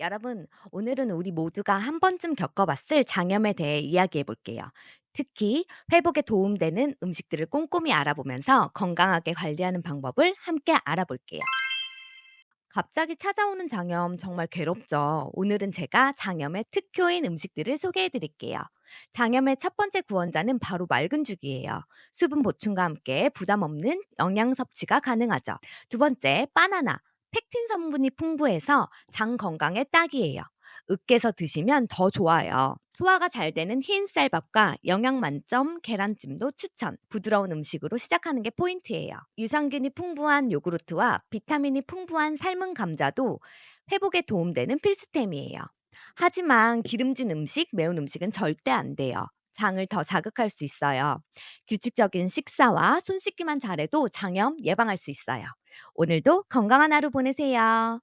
여러분, 오늘은 우리 모두가 한 번쯤 겪어봤을 장염에 대해 이야기해 볼게요. 특히 회복에 도움되는 음식들을 꼼꼼히 알아보면서 건강하게 관리하는 방법을 함께 알아볼게요. 갑자기 찾아오는 장염 정말 괴롭죠. 오늘은 제가 장염의 특효인 음식들을 소개해 드릴게요. 장염의 첫 번째 구원자는 바로 맑은 죽이에요. 수분 보충과 함께 부담 없는 영양 섭취가 가능하죠. 두 번째, 바나나. 펙틴 성분이 풍부해서 장 건강에 딱이에요. 으깨서 드시면 더 좋아요. 소화가 잘 되는 흰 쌀밥과 영양 만점 계란찜도 추천. 부드러운 음식으로 시작하는 게 포인트예요. 유산균이 풍부한 요구르트와 비타민이 풍부한 삶은 감자도 회복에 도움되는 필수템이에요. 하지만 기름진 음식, 매운 음식은 절대 안 돼요. 장을 더 자극할 수 있어요. 규칙적인 식사와 손 씻기만 잘해도 장염 예방할 수 있어요. 오늘도 건강한 하루 보내세요.